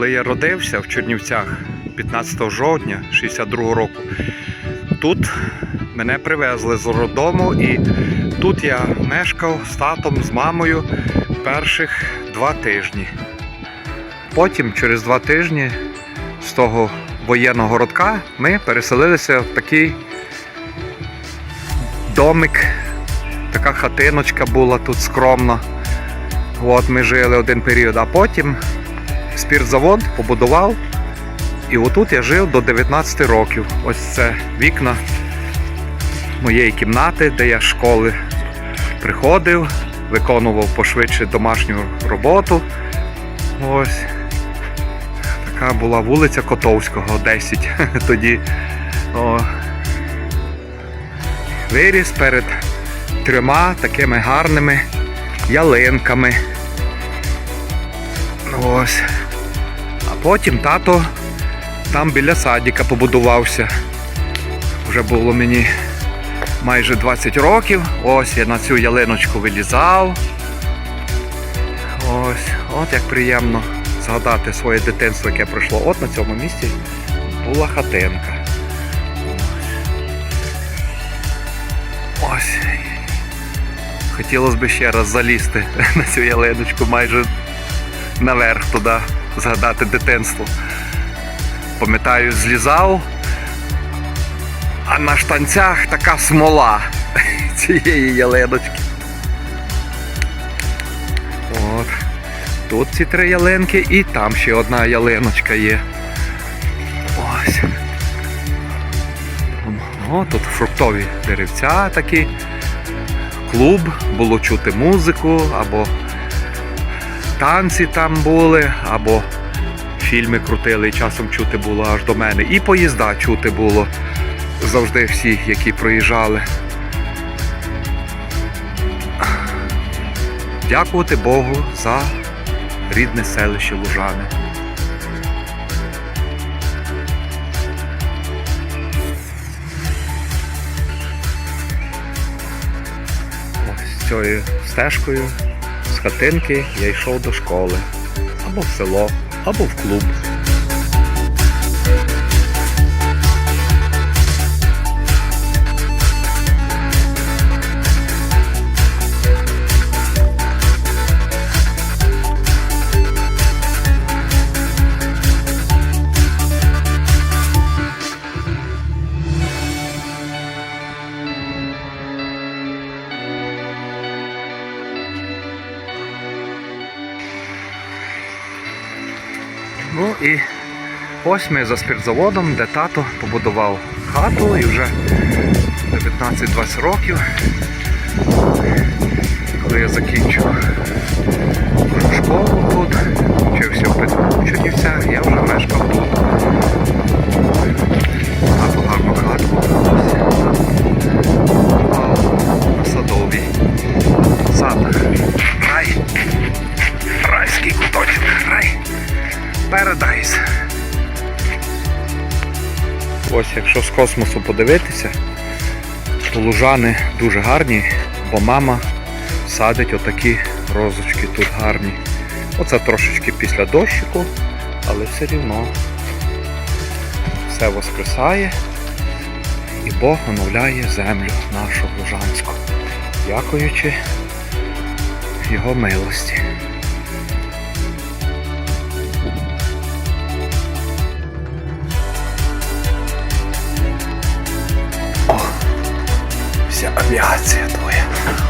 коли я родився в Чернівцях 15 жовтня 62 року, тут мене привезли з роддому і тут я мешкав з татом, з мамою перших два тижні. Потім, через два тижні, з того воєнного городка ми переселилися в такий домик, така хатиночка була тут скромна. От ми жили один період, а потім спіртзавод побудував. І отут я жив до 19 років. Ось це вікна моєї кімнати, де я з школи приходив, виконував пошвидше домашню роботу. Ось. Така була вулиця Котовського, 10 тоді. О. Виріс перед трьома такими гарними ялинками. Ось. А потім тато там біля садика побудувався. Вже було мені майже 20 років. Ось я на цю ялиночку вилізав. Ось, от як приємно згадати своє дитинство, яке пройшло. От на цьому місці була хатинка. Ось. Хотілося б ще раз залізти на цю ялиночку майже наверх туди, згадати дитинство. Пам'ятаю, злізав, а на штанцях така смола цієї ялиночки. От. Тут ці три ялинки і там ще одна ялиночка є. Ось. О, тут фруктові деревця такі. Клуб, було чути музику, або танці там були, або фільми крутили і часом чути було аж до мене. І поїзда чути було завжди всі, які проїжджали. Дякувати Богу за рідне селище Лужани. Ось цією стежкою хатинки я йшов до школи. Або в село, або в клуб. Ну і ось ми за спиртзаводом, де тато побудував хату і вже 19-20 років. Коли я закінчив школу Ось якщо з космосу подивитися, то лужани дуже гарні, бо мама садить отакі розочки тут гарні. Оце трошечки після дощику, але все рівно все воскресає і Бог оновляє землю нашу лужанську, дякуючи його милості. Вся авіація твоя.